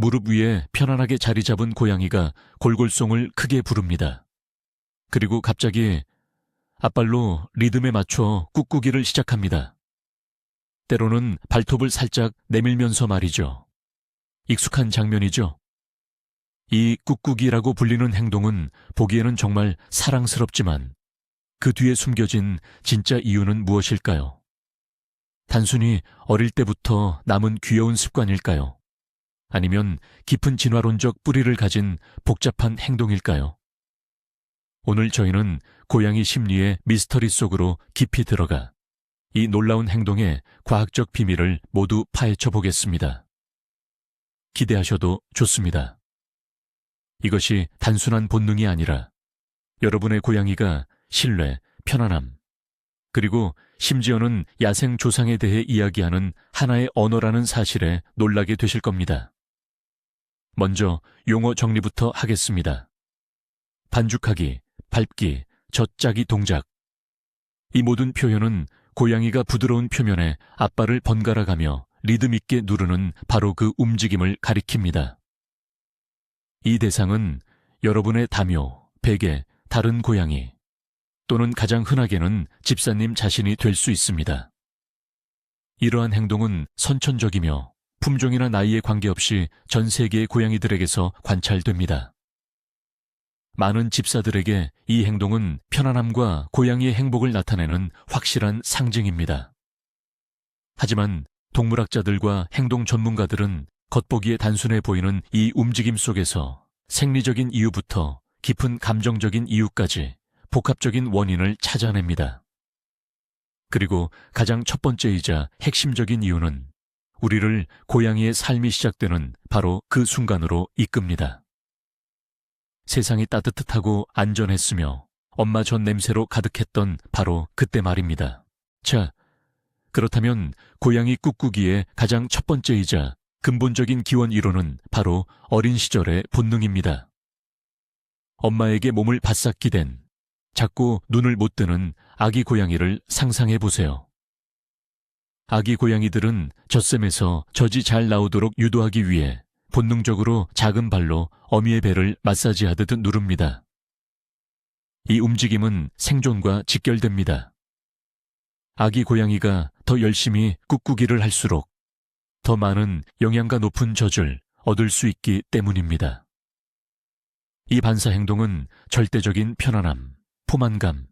무릎 위에 편안하게 자리 잡은 고양이가 골골송을 크게 부릅니다. 그리고 갑자기 앞발로 리듬에 맞춰 꾹꾹이를 시작합니다. 때로는 발톱을 살짝 내밀면서 말이죠. 익숙한 장면이죠. 이 꾹꾹이라고 불리는 행동은 보기에는 정말 사랑스럽지만 그 뒤에 숨겨진 진짜 이유는 무엇일까요? 단순히 어릴 때부터 남은 귀여운 습관일까요? 아니면 깊은 진화론적 뿌리를 가진 복잡한 행동일까요? 오늘 저희는 고양이 심리의 미스터리 속으로 깊이 들어가 이 놀라운 행동의 과학적 비밀을 모두 파헤쳐 보겠습니다. 기대하셔도 좋습니다. 이것이 단순한 본능이 아니라 여러분의 고양이가 신뢰, 편안함, 그리고 심지어는 야생 조상에 대해 이야기하는 하나의 언어라는 사실에 놀라게 되실 겁니다. 먼저 용어 정리부터 하겠습니다. 반죽하기, 밟기, 젖짜기 동작. 이 모든 표현은 고양이가 부드러운 표면에 앞발을 번갈아 가며 리듬 있게 누르는 바로 그 움직임을 가리킵니다. 이 대상은 여러분의 다묘, 베개, 다른 고양이, 또는 가장 흔하게는 집사님 자신이 될 수 있습니다. 이러한 행동은 선천적이며 품종이나 나이에 관계없이 전 세계의 고양이들에게서 관찰됩니다. 많은 집사들에게 이 행동은 편안함과 고양이의 행복을 나타내는 확실한 상징입니다. 하지만 동물학자들과 행동 전문가들은 겉보기에 단순해 보이는 이 움직임 속에서 생리적인 이유부터 깊은 감정적인 이유까지 복합적인 원인을 찾아냅니다. 그리고 가장 첫 번째이자 핵심적인 이유는 우리를 고양이의 삶이 시작되는 바로 그 순간으로 이끕니다. 세상이 따뜻하고 안전했으며 엄마 전 냄새로 가득했던 바로 그때 말입니다. 자, 그렇다면 고양이 꾹꾹이의 가장 첫 번째이자 근본적인 기원 이론은 바로 어린 시절의 본능입니다. 엄마에게 몸을 바싹 기댄 자꾸 눈을 못 뜨는 아기 고양이를 상상해 보세요. 아기 고양이들은 젖샘에서 젖이 잘 나오도록 유도하기 위해 본능적으로 작은 발로 어미의 배를 마사지하듯 누릅니다. 이 움직임은 생존과 직결됩니다. 아기 고양이가 더 열심히 꾹꾹이를 할수록 더 많은 영양가 높은 젖을 얻을 수 있기 때문입니다. 이 반사 행동은 절대적인 편안함, 포만감,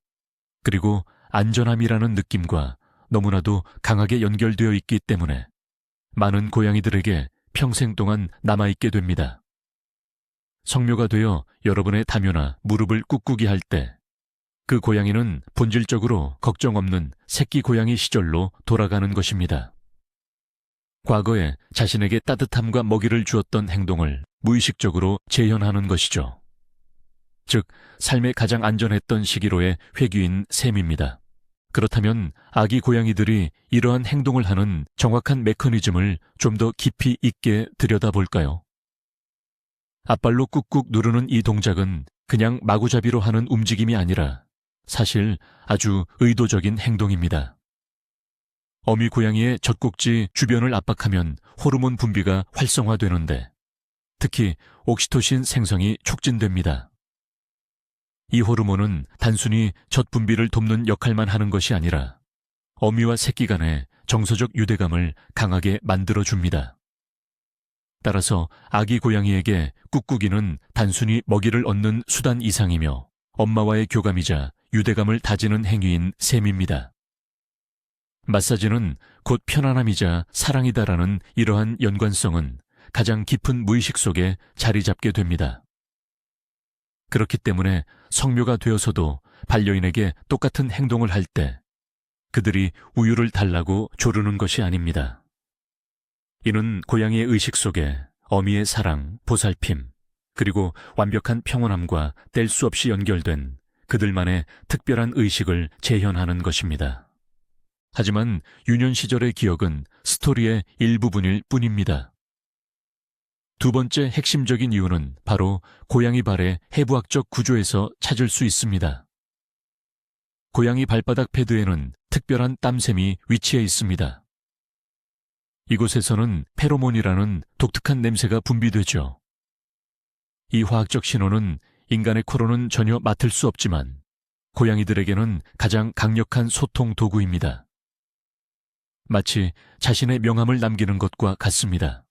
그리고 안전함이라는 느낌과 너무나도 강하게 연결되어 있기 때문에 많은 고양이들에게 평생 동안 남아있게 됩니다. 성묘가 되어 여러분의 다묘나 무릎을 꾹꾹이 할 때 그 고양이는 본질적으로 걱정 없는 새끼 고양이 시절로 돌아가는 것입니다. 과거에 자신에게 따뜻함과 먹이를 주었던 행동을 무의식적으로 재현하는 것이죠. 즉, 삶의 가장 안전했던 시기로의 회귀인 셈입니다. 그렇다면 아기 고양이들이 이러한 행동을 하는 정확한 메커니즘을 좀 더 깊이 있게 들여다볼까요? 앞발로 꾹꾹 누르는 이 동작은 그냥 마구잡이로 하는 움직임이 아니라 사실 아주 의도적인 행동입니다. 어미 고양이의 젖꼭지 주변을 압박하면 호르몬 분비가 활성화되는데 특히 옥시토신 생성이 촉진됩니다. 이 호르몬은 단순히 젖 분비를 돕는 역할만 하는 것이 아니라 어미와 새끼 간의 정서적 유대감을 강하게 만들어 줍니다. 따라서 아기 고양이에게 꾹꾹이는 단순히 먹이를 얻는 수단 이상이며 엄마와의 교감이자 유대감을 다지는 행위인 셈입니다. 마사지는 곧 편안함이자 사랑이다라는 이러한 연관성은 가장 깊은 무의식 속에 자리 잡게 됩니다. 그렇기 때문에 성묘가 되어서도 반려인에게 똑같은 행동을 할 때 그들이 우유를 달라고 조르는 것이 아닙니다. 이는 고양이의 의식 속에 어미의 사랑, 보살핌, 그리고 완벽한 평온함과 뗄 수 없이 연결된 그들만의 특별한 의식을 재현하는 것입니다. 하지만 유년 시절의 기억은 스토리의 일부분일 뿐입니다. 두 번째 핵심적인 이유는 바로 고양이 발의 해부학적 구조에서 찾을 수 있습니다. 고양이 발바닥 패드에는 특별한 땀샘이 위치해 있습니다. 이곳에서는 페로몬이라는 독특한 냄새가 분비되죠. 이 화학적 신호는 인간의 코로는 전혀 맡을 수 없지만 고양이들에게는 가장 강력한 소통 도구입니다. 마치 자신의 명함을 남기는 것과 같습니다.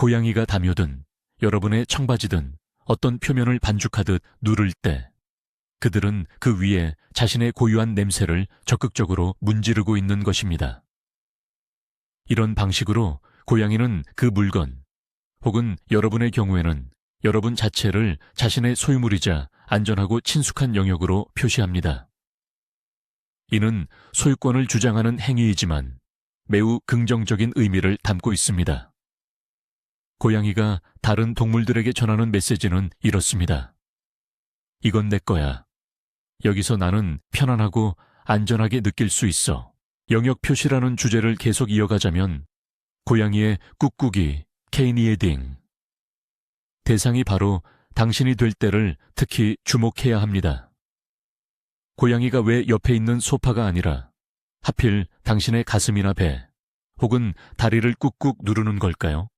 고양이가 다묘든 여러분의 청바지든 어떤 표면을 반죽하듯 누를 때 그들은 그 위에 자신의 고유한 냄새를 적극적으로 문지르고 있는 것입니다. 이런 방식으로 고양이는 그 물건 혹은 여러분의 경우에는 여러분 자체를 자신의 소유물이자 안전하고 친숙한 영역으로 표시합니다. 이는 소유권을 주장하는 행위이지만 매우 긍정적인 의미를 담고 있습니다. 고양이가 다른 동물들에게 전하는 메시지는 이렇습니다. 이건 내 거야. 여기서 나는 편안하고 안전하게 느낄 수 있어. 영역 표시라는 주제를 계속 이어가자면 고양이의 꾹꾹이, 케이니에딩. 대상이 바로 당신이 될 때를 특히 주목해야 합니다. 고양이가 왜 옆에 있는 소파가 아니라 하필 당신의 가슴이나 배 혹은 다리를 꾹꾹 누르는 걸까요?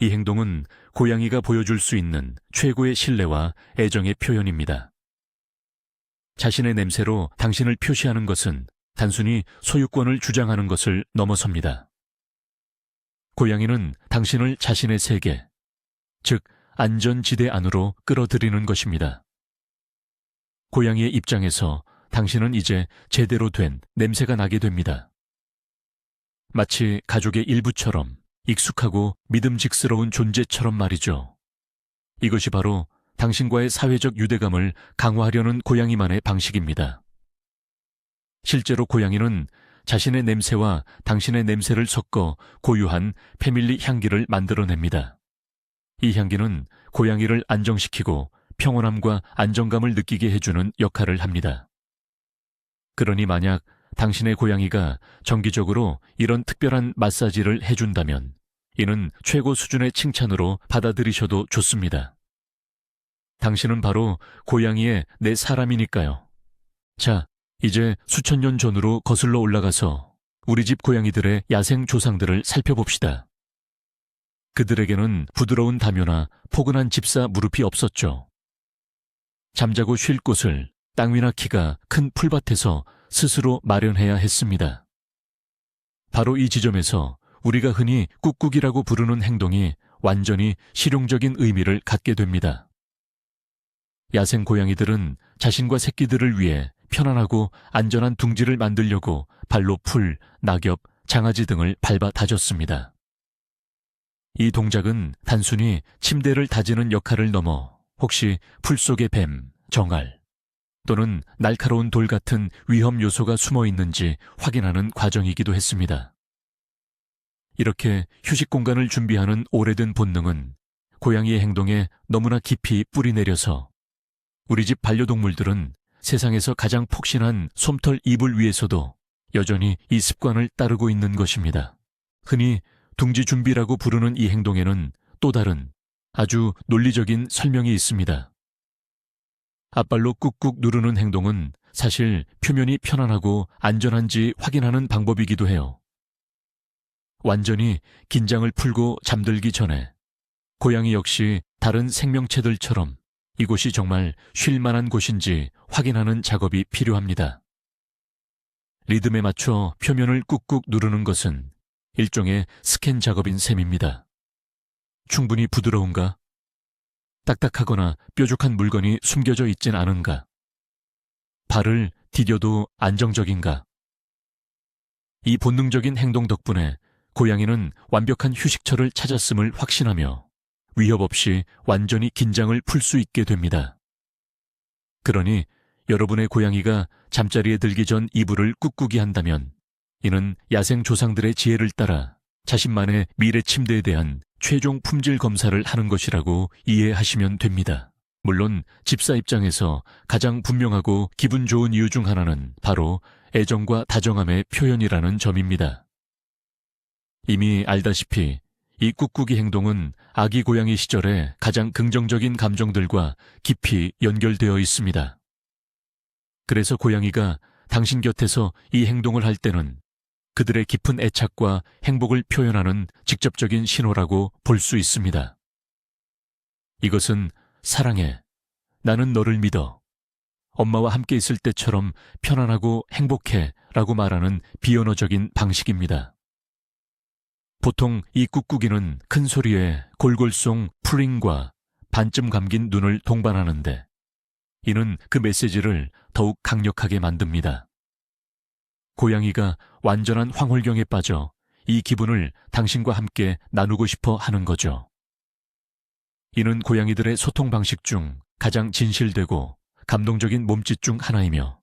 이 행동은 고양이가 보여줄 수 있는 최고의 신뢰와 애정의 표현입니다. 자신의 냄새로 당신을 표시하는 것은 단순히 소유권을 주장하는 것을 넘어섭니다. 고양이는 당신을 자신의 세계, 즉 안전지대 안으로 끌어들이는 것입니다. 고양이의 입장에서 당신은 이제 제대로 된 냄새가 나게 됩니다. 마치 가족의 일부처럼 익숙하고 믿음직스러운 존재처럼 말이죠. 이것이 바로 당신과의 사회적 유대감을 강화하려는 고양이만의 방식입니다. 실제로 고양이는 자신의 냄새와 당신의 냄새를 섞어 고유한 패밀리 향기를 만들어냅니다. 이 향기는 고양이를 안정시키고 평온함과 안정감을 느끼게 해주는 역할을 합니다. 그러니 만약 당신의 고양이가 정기적으로 이런 특별한 마사지를 해준다면 이는 최고 수준의 칭찬으로 받아들이셔도 좋습니다. 당신은 바로 고양이의 내 사람이니까요. 자, 이제 수천 년 전으로 거슬러 올라가서 우리 집 고양이들의 야생 조상들을 살펴봅시다. 그들에게는 부드러운 다묘나 포근한 집사 무릎이 없었죠. 잠자고 쉴 곳을 땅 위나 키가 큰 풀밭에서 스스로 마련해야 했습니다. 바로 이 지점에서 우리가 흔히 꾹꾹이라고 부르는 행동이 완전히 실용적인 의미를 갖게 됩니다. 야생 고양이들은 자신과 새끼들을 위해 편안하고 안전한 둥지를 만들려고 발로 풀, 낙엽, 장아지 등을 밟아 다졌습니다. 이 동작은 단순히 침대를 다지는 역할을 넘어 혹시 풀 속의 뱀, 정알 또는 날카로운 돌 같은 위험 요소가 숨어 있는지 확인하는 과정이기도 했습니다. 이렇게 휴식 공간을 준비하는 오래된 본능은 고양이의 행동에 너무나 깊이 뿌리 내려서 우리 집 반려동물들은 세상에서 가장 폭신한 솜털 이불 위에서도 여전히 이 습관을 따르고 있는 것입니다. 흔히 둥지 준비라고 부르는 이 행동에는 또 다른 아주 논리적인 설명이 있습니다. 앞발로 꾹꾹 누르는 행동은 사실 표면이 편안하고 안전한지 확인하는 방법이기도 해요. 완전히 긴장을 풀고 잠들기 전에 고양이 역시 다른 생명체들처럼 이곳이 정말 쉴 만한 곳인지 확인하는 작업이 필요합니다. 리듬에 맞춰 표면을 꾹꾹 누르는 것은 일종의 스캔 작업인 셈입니다. 충분히 부드러운가? 딱딱하거나 뾰족한 물건이 숨겨져 있진 않은가? 발을 디뎌도 안정적인가? 이 본능적인 행동 덕분에 고양이는 완벽한 휴식처를 찾았음을 확신하며 위협 없이 완전히 긴장을 풀 수 있게 됩니다. 그러니 여러분의 고양이가 잠자리에 들기 전 이불을 꾹꾹이 한다면 이는 야생 조상들의 지혜를 따라 자신만의 미래 침대에 대한 최종 품질 검사를 하는 것이라고 이해하시면 됩니다. 물론 집사 입장에서 가장 분명하고 기분 좋은 이유 중 하나는 바로 애정과 다정함의 표현이라는 점입니다. 이미 알다시피 이 꾹꾹이 행동은 아기 고양이 시절의 가장 긍정적인 감정들과 깊이 연결되어 있습니다. 그래서 고양이가 당신 곁에서 이 행동을 할 때는 그들의 깊은 애착과 행복을 표현하는 직접적인 신호라고 볼 수 있습니다. 이것은 사랑해. 나는 너를 믿어. 엄마와 함께 있을 때처럼 편안하고 행복해 라고 말하는 비언어적인 방식입니다. 보통 이 꾹꾹이는 큰 소리에 골골송 프링과 반쯤 감긴 눈을 동반하는데 이는 그 메시지를 더욱 강력하게 만듭니다. 고양이가 완전한 황홀경에 빠져 이 기분을 당신과 함께 나누고 싶어 하는 거죠. 이는 고양이들의 소통 방식 중 가장 진실되고 감동적인 몸짓 중 하나이며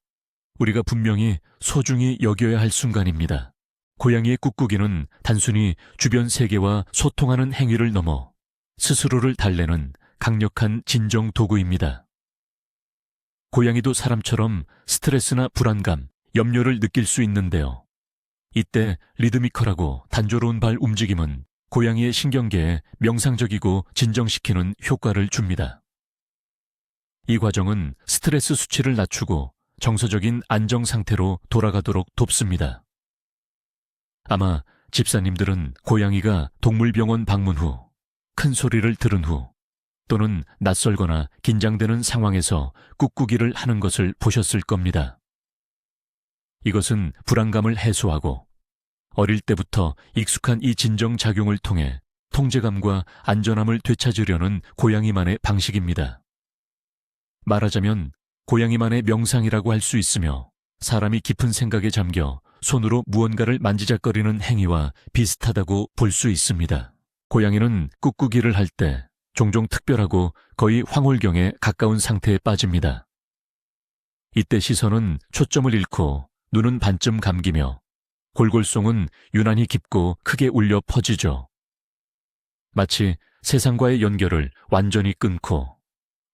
우리가 분명히 소중히 여겨야 할 순간입니다. 고양이의 꾹꾹이는 단순히 주변 세계와 소통하는 행위를 넘어 스스로를 달래는 강력한 진정 도구입니다. 고양이도 사람처럼 스트레스나 불안감, 염려를 느낄 수 있는데요. 이때 리드미컬하고 단조로운 발 움직임은 고양이의 신경계에 명상적이고 진정시키는 효과를 줍니다. 이 과정은 스트레스 수치를 낮추고 정서적인 안정 상태로 돌아가도록 돕습니다. 아마 집사님들은 고양이가 동물병원 방문 후 큰 소리를 들은 후 또는 낯설거나 긴장되는 상황에서 꾹꾹이를 하는 것을 보셨을 겁니다. 이것은 불안감을 해소하고 어릴 때부터 익숙한 이 진정작용을 통해 통제감과 안전함을 되찾으려는 고양이만의 방식입니다. 말하자면 고양이만의 명상이라고 할 수 있으며 사람이 깊은 생각에 잠겨 손으로 무언가를 만지작거리는 행위와 비슷하다고 볼 수 있습니다. 고양이는 꾹꾹이를 할 때 종종 특별하고 거의 황홀경에 가까운 상태에 빠집니다. 이때 시선은 초점을 잃고 눈은 반쯤 감기며 골골송은 유난히 깊고 크게 울려 퍼지죠. 마치 세상과의 연결을 완전히 끊고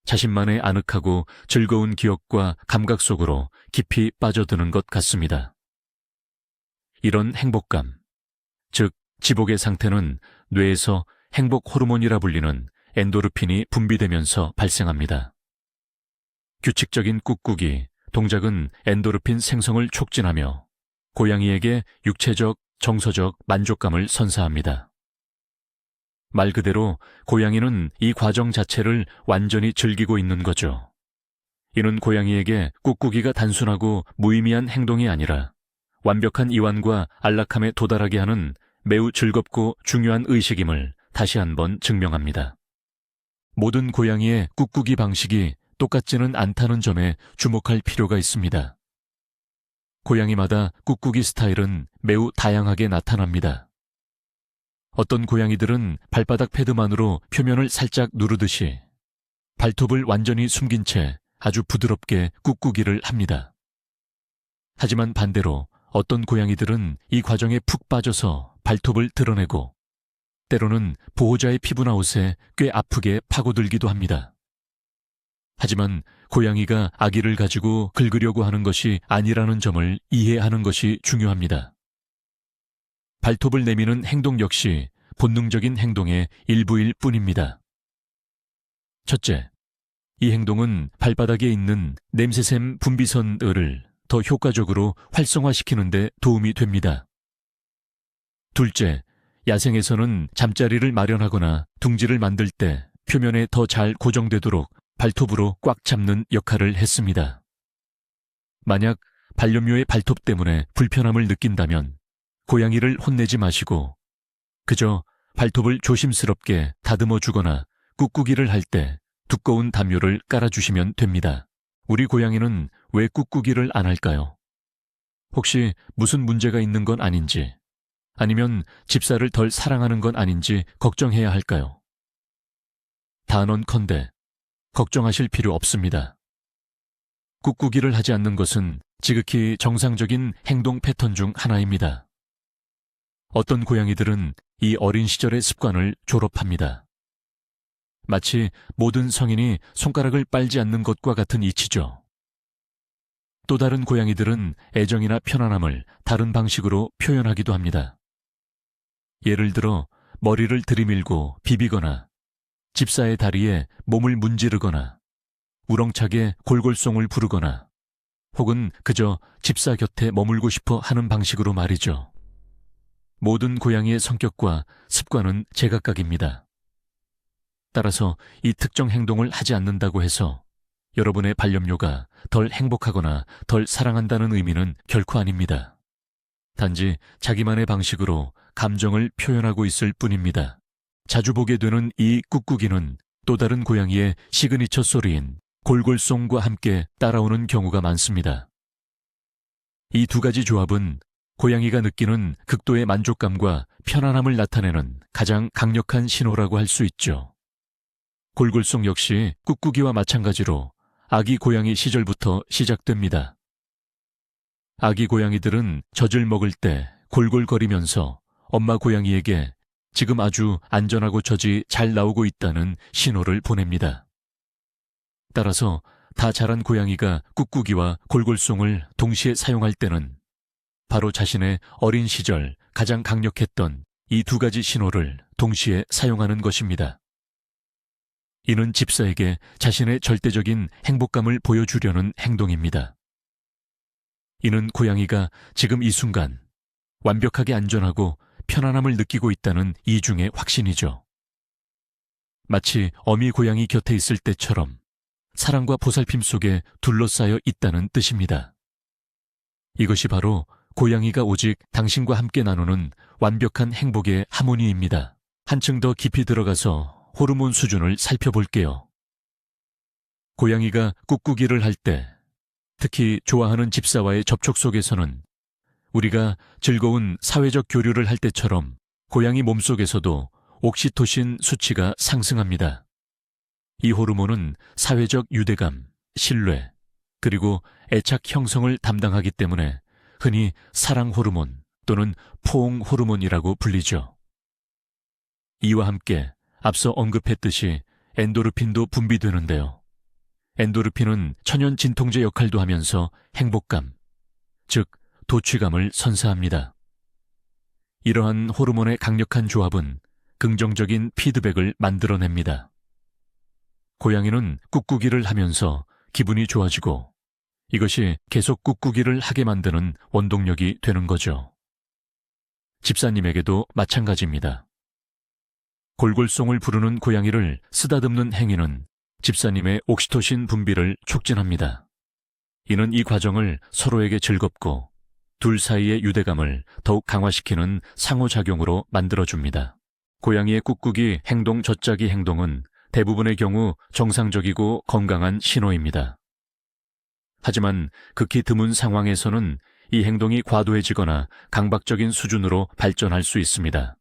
자신만의 아늑하고 즐거운 기억과 감각 속으로 깊이 빠져드는 것 같습니다. 이런 행복감, 즉 지복의 상태는 뇌에서 행복 호르몬이라 불리는 엔도르핀이 분비되면서 발생합니다. 규칙적인 꾹꾹이 동작은 엔도르핀 생성을 촉진하며 고양이에게 육체적, 정서적 만족감을 선사합니다. 말 그대로 고양이는 이 과정 자체를 완전히 즐기고 있는 거죠. 이는 고양이에게 꾹꾹이가 단순하고 무의미한 행동이 아니라 완벽한 이완과 안락함에 도달하게 하는 매우 즐겁고 중요한 의식임을 다시 한번 증명합니다. 모든 고양이의 꾹꾹이 방식이 똑같지는 않다는 점에 주목할 필요가 있습니다. 고양이마다 꾹꾹이 스타일은 매우 다양하게 나타납니다. 어떤 고양이들은 발바닥 패드만으로 표면을 살짝 누르듯이 발톱을 완전히 숨긴 채 아주 부드럽게 꾹꾹이를 합니다. 하지만 반대로 어떤 고양이들은 이 과정에 푹 빠져서 발톱을 드러내고 때로는 보호자의 피부나 옷에 꽤 아프게 파고들기도 합니다. 하지만 고양이가 아기를 가지고 긁으려고 하는 것이 아니라는 점을 이해하는 것이 중요합니다. 발톱을 내미는 행동 역시 본능적인 행동의 일부일 뿐입니다. 첫째, 이 행동은 발바닥에 있는 냄새샘 분비선을 더 효과적으로 활성화시키는 데 도움이 됩니다. 둘째, 야생에서는 잠자리를 마련하거나 둥지를 만들 때 표면에 더 잘 고정되도록 발톱으로 꽉 잡는 역할을 했습니다. 만약 반려묘의 발톱 때문에 불편함을 느낀다면 고양이를 혼내지 마시고 그저 발톱을 조심스럽게 다듬어 주거나 꾹꾹이를 할 때 두꺼운 담요를 깔아주시면 됩니다. 우리 고양이는 왜 꾹꾹이를 안 할까요? 혹시 무슨 문제가 있는 건 아닌지, 아니면 집사를 덜 사랑하는 건 아닌지 걱정해야 할까요? 단언컨대 걱정하실 필요 없습니다. 꾹꾹이를 하지 않는 것은 지극히 정상적인 행동 패턴 중 하나입니다. 어떤 고양이들은 이 어린 시절의 습관을 졸업합니다. 마치 모든 성인이 손가락을 빨지 않는 것과 같은 이치죠. 또 다른 고양이들은 애정이나 편안함을 다른 방식으로 표현하기도 합니다. 예를 들어 머리를 들이밀고 비비거나 집사의 다리에 몸을 문지르거나 우렁차게 골골송을 부르거나 혹은 그저 집사 곁에 머물고 싶어 하는 방식으로 말이죠. 모든 고양이의 성격과 습관은 제각각입니다. 따라서 이 특정 행동을 하지 않는다고 해서 여러분의 반려묘가 덜 행복하거나 덜 사랑한다는 의미는 결코 아닙니다. 단지 자기만의 방식으로 감정을 표현하고 있을 뿐입니다. 자주 보게 되는 이 꾹꾹이는 또 다른 고양이의 시그니처 소리인 골골송과 함께 따라오는 경우가 많습니다. 이 두 가지 조합은 고양이가 느끼는 극도의 만족감과 편안함을 나타내는 가장 강력한 신호라고 할 수 있죠. 골골송 역시 꾹꾹이와 마찬가지로 아기 고양이 시절부터 시작됩니다. 아기 고양이들은 젖을 먹을 때 골골거리면서 엄마 고양이에게 지금 아주 안전하고 젖이 잘 나오고 있다는 신호를 보냅니다. 따라서 다 자란 고양이가 꾹꾹이와 골골송을 동시에 사용할 때는 바로 자신의 어린 시절 가장 강력했던 이 두 가지 신호를 동시에 사용하는 것입니다. 이는 집사에게 자신의 절대적인 행복감을 보여주려는 행동입니다. 이는 고양이가 지금 이 순간 완벽하게 안전하고 편안함을 느끼고 있다는 이중의 확신이죠. 마치 어미 고양이 곁에 있을 때처럼 사랑과 보살핌 속에 둘러싸여 있다는 뜻입니다. 이것이 바로 고양이가 오직 당신과 함께 나누는 완벽한 행복의 하모니입니다. 한층 더 깊이 들어가서 호르몬 수준을 살펴볼게요. 고양이가 꾹꾹이를 할 때, 특히 좋아하는 집사와의 접촉 속에서는 우리가 즐거운 사회적 교류를 할 때처럼 고양이 몸속에서도 옥시토신 수치가 상승합니다. 이 호르몬은 사회적 유대감, 신뢰, 그리고 애착 형성을 담당하기 때문에 흔히 사랑 호르몬 또는 포옹 호르몬이라고 불리죠. 이와 함께 앞서 언급했듯이 엔도르핀도 분비되는데요. 엔도르핀은 천연 진통제 역할도 하면서 행복감, 즉 도취감을 선사합니다. 이러한 호르몬의 강력한 조합은 긍정적인 피드백을 만들어냅니다. 고양이는 꾹꾹이를 하면서 기분이 좋아지고 이것이 계속 꾹꾹이를 하게 만드는 원동력이 되는 거죠. 집사님에게도 마찬가지입니다. 골골송을 부르는 고양이를 쓰다듬는 행위는 집사님의 옥시토신 분비를 촉진합니다. 이는 이 과정을 서로에게 즐겁고 둘 사이의 유대감을 더욱 강화시키는 상호작용으로 만들어줍니다. 고양이의 꾹꾹이 행동 젖짜기 행동은 대부분의 경우 정상적이고 건강한 신호입니다. 하지만 극히 드문 상황에서는 이 행동이 과도해지거나 강박적인 수준으로 발전할 수 있습니다.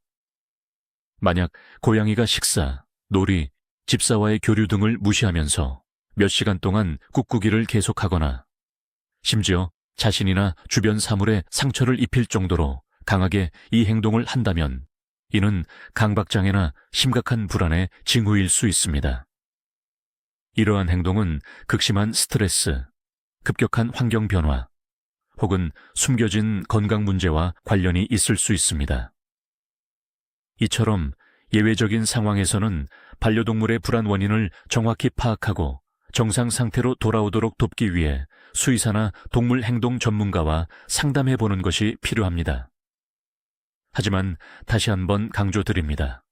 만약 고양이가 식사, 놀이, 집사와의 교류 등을 무시하면서 몇 시간 동안 꾹꾹이를 계속하거나 심지어 자신이나 주변 사물에 상처를 입힐 정도로 강하게 이 행동을 한다면 이는 강박장애나 심각한 불안의 징후일 수 있습니다. 이러한 행동은 극심한 스트레스, 급격한 환경 변화, 혹은 숨겨진 건강 문제와 관련이 있을 수 있습니다. 이처럼 예외적인 상황에서는 반려동물의 불안 원인을 정확히 파악하고 정상 상태로 돌아오도록 돕기 위해 수의사나 동물 행동 전문가와 상담해 보는 것이 필요합니다. 하지만 다시 한번 강조드립니다.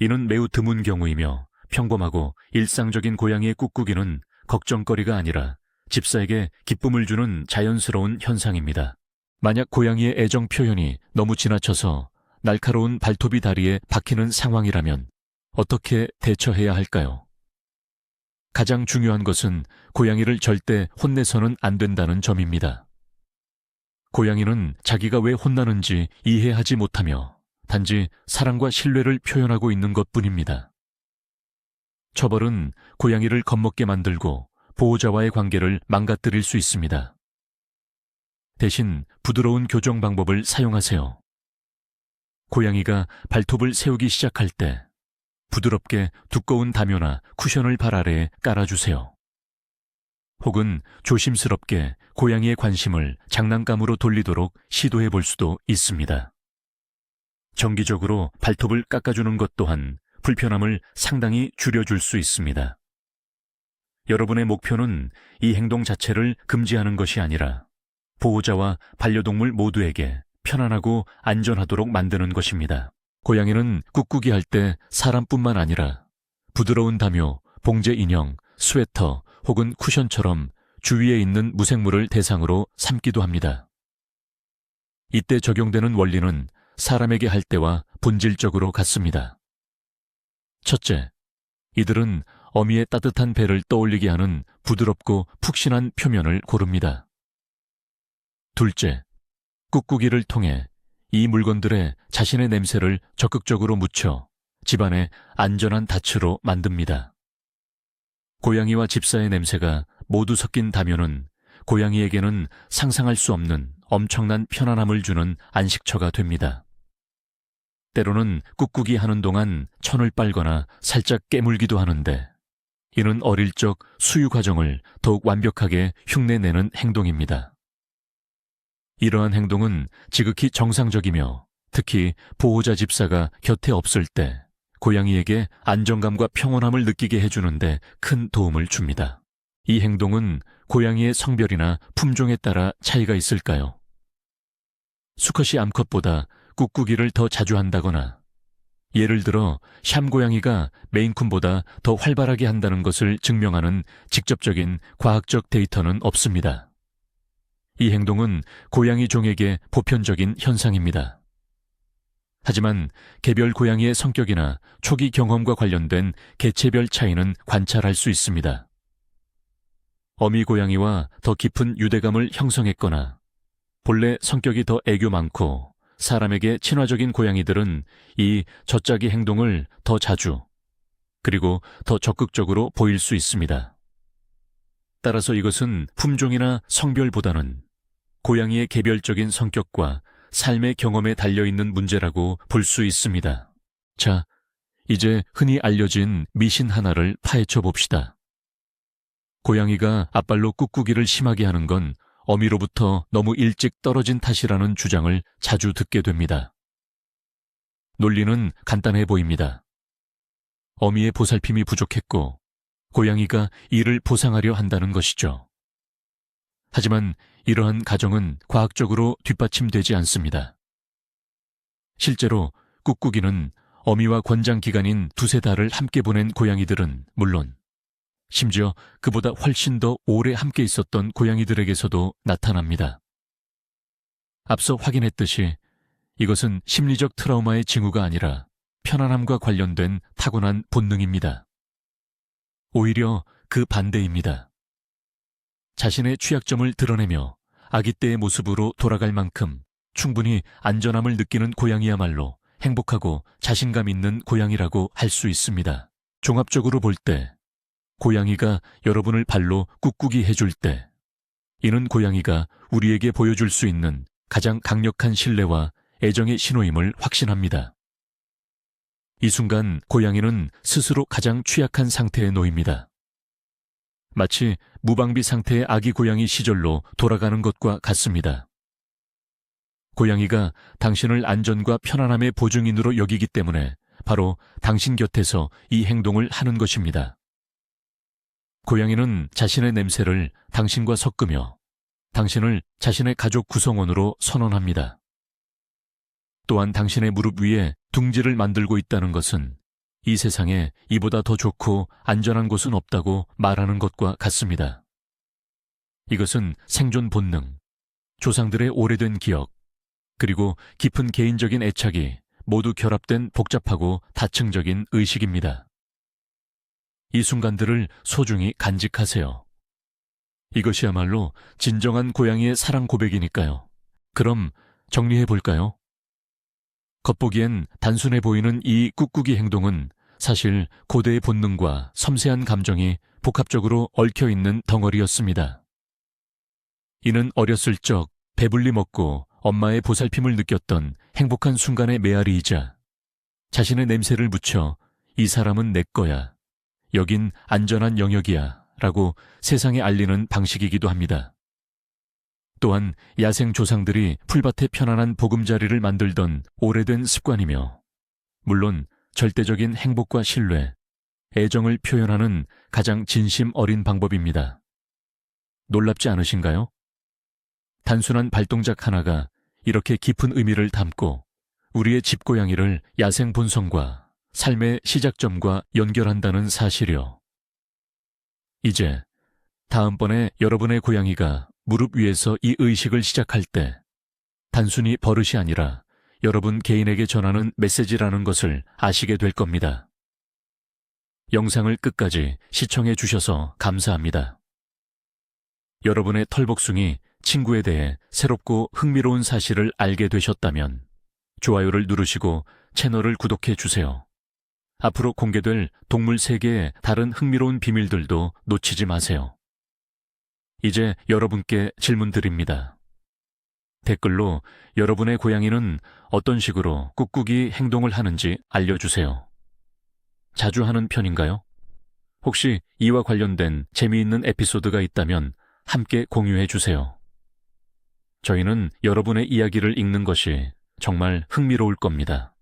이는 매우 드문 경우이며 평범하고 일상적인 고양이의 꾹꾹이는 걱정거리가 아니라 집사에게 기쁨을 주는 자연스러운 현상입니다. 만약 고양이의 애정 표현이 너무 지나쳐서 날카로운 발톱이 다리에 박히는 상황이라면 어떻게 대처해야 할까요? 가장 중요한 것은 고양이를 절대 혼내서는 안 된다는 점입니다. 고양이는 자기가 왜 혼나는지 이해하지 못하며 단지 사랑과 신뢰를 표현하고 있는 것 뿐입니다. 처벌은 고양이를 겁먹게 만들고 보호자와의 관계를 망가뜨릴 수 있습니다. 대신 부드러운 교정 방법을 사용하세요. 고양이가 발톱을 세우기 시작할 때 부드럽게 두꺼운 담요나 쿠션을 발 아래에 깔아주세요. 혹은 조심스럽게 고양이의 관심을 장난감으로 돌리도록 시도해 볼 수도 있습니다. 정기적으로 발톱을 깎아주는 것 또한 불편함을 상당히 줄여줄 수 있습니다. 여러분의 목표는 이 행동 자체를 금지하는 것이 아니라 보호자와 반려동물 모두에게 편안하고 안전하도록 만드는 것입니다. 고양이는 꾹꾹이 할 때 사람뿐만 아니라 부드러운 담요, 봉제 인형, 스웨터 혹은 쿠션처럼 주위에 있는 무생물을 대상으로 삼기도 합니다. 이때 적용되는 원리는 사람에게 할 때와 본질적으로 같습니다. 첫째, 이들은 어미의 따뜻한 배를 떠올리게 하는 부드럽고 푹신한 표면을 고릅니다. 둘째, 꾹꾹이를 통해 이 물건들의 자신의 냄새를 적극적으로 묻혀 집안의 안전한 닻으로 만듭니다. 고양이와 집사의 냄새가 모두 섞인 다면은 고양이에게는 상상할 수 없는 엄청난 편안함을 주는 안식처가 됩니다. 때로는 꾹꾹이 하는 동안 천을 빨거나 살짝 깨물기도 하는데 이는 어릴 적 수유 과정을 더욱 완벽하게 흉내내는 행동입니다. 이러한 행동은 지극히 정상적이며 특히 보호자 집사가 곁에 없을 때 고양이에게 안정감과 평온함을 느끼게 해주는데 큰 도움을 줍니다. 이 행동은 고양이의 성별이나 품종에 따라 차이가 있을까요? 수컷이 암컷보다 꾹꾹이를 더 자주 한다거나 예를 들어 샴 고양이가 메인쿤보다 더 활발하게 한다는 것을 증명하는 직접적인 과학적 데이터는 없습니다. 이 행동은 고양이 종에게 보편적인 현상입니다. 하지만 개별 고양이의 성격이나 초기 경험과 관련된 개체별 차이는 관찰할 수 있습니다. 어미 고양이와 더 깊은 유대감을 형성했거나 본래 성격이 더 애교 많고 사람에게 친화적인 고양이들은 이 젖짜기 행동을 더 자주 그리고 더 적극적으로 보일 수 있습니다. 따라서 이것은 품종이나 성별보다는 고양이의 개별적인 성격과 삶의 경험에 달려있는 문제라고 볼 수 있습니다. 자, 이제 흔히 알려진 미신 하나를 파헤쳐 봅시다. 고양이가 앞발로 꾹꾹이를 심하게 하는 건 어미로부터 너무 일찍 떨어진 탓이라는 주장을 자주 듣게 됩니다. 논리는 간단해 보입니다. 어미의 보살핌이 부족했고 고양이가 이를 보상하려 한다는 것이죠. 하지만 이러한 가정은 과학적으로 뒷받침되지 않습니다. 실제로 꾹꾹이는 어미와 권장 기간인 두세 달을 함께 보낸 고양이들은 물론 심지어 그보다 훨씬 더 오래 함께 있었던 고양이들에게서도 나타납니다. 앞서 확인했듯이 이것은 심리적 트라우마의 징후가 아니라 편안함과 관련된 타고난 본능입니다. 오히려 그 반대입니다. 자신의 취약점을 드러내며 아기 때의 모습으로 돌아갈 만큼 충분히 안전함을 느끼는 고양이야말로 행복하고 자신감 있는 고양이라고 할 수 있습니다. 종합적으로 볼 때 고양이가 여러분을 발로 꾹꾹이 해줄 때, 이는 고양이가 우리에게 보여줄 수 있는 가장 강력한 신뢰와 애정의 신호임을 확신합니다. 이 순간 고양이는 스스로 가장 취약한 상태에 놓입니다. 마치 무방비 상태의 아기 고양이 시절로 돌아가는 것과 같습니다. 고양이가 당신을 안전과 편안함의 보증인으로 여기기 때문에 바로 당신 곁에서 이 행동을 하는 것입니다. 고양이는 자신의 냄새를 당신과 섞으며 당신을 자신의 가족 구성원으로 선언합니다. 또한 당신의 무릎 위에 둥지를 만들고 있다는 것은 이 세상에 이보다 더 좋고 안전한 곳은 없다고 말하는 것과 같습니다. 이것은 생존 본능, 조상들의 오래된 기억, 그리고 깊은 개인적인 애착이 모두 결합된 복잡하고 다층적인 의식입니다. 이 순간들을 소중히 간직하세요. 이것이야말로 진정한 고양이의 사랑 고백이니까요. 그럼 정리해 볼까요? 겉보기엔 단순해 보이는 이 꾹꾹이 행동은 사실 고대의 본능과 섬세한 감정이 복합적으로 얽혀 있는 덩어리였습니다. 이는 어렸을 적 배불리 먹고 엄마의 보살핌을 느꼈던 행복한 순간의 메아리이자 자신의 냄새를 묻혀 이 사람은 내 거야 여긴 안전한 영역이야 라고 세상에 알리는 방식이기도 합니다. 또한 야생 조상들이 풀밭에 편안한 보금자리를 만들던 오래된 습관이며, 물론 절대적인 행복과 신뢰, 애정을 표현하는 가장 진심 어린 방법입니다. 놀랍지 않으신가요? 단순한 발동작 하나가 이렇게 깊은 의미를 담고 우리의 집고양이를 야생 본성과 삶의 시작점과 연결한다는 사실이요. 이제 다음번에 여러분의 고양이가 무릎 위에서 이 의식을 시작할 때 단순히 버릇이 아니라 여러분 개인에게 전하는 메시지라는 것을 아시게 될 겁니다. 영상을 끝까지 시청해 주셔서 감사합니다. 여러분의 털복숭이 친구에 대해 새롭고 흥미로운 사실을 알게 되셨다면 좋아요를 누르시고 채널을 구독해 주세요. 앞으로 공개될 동물 세계의 다른 흥미로운 비밀들도 놓치지 마세요. 이제 여러분께 질문 드립니다. 댓글로 여러분의 고양이는 어떤 식으로 꾹꾹이 행동을 하는지 알려주세요. 자주 하는 편인가요? 혹시 이와 관련된 재미있는 에피소드가 있다면 함께 공유해 주세요. 저희는 여러분의 이야기를 읽는 것이 정말 흥미로울 겁니다.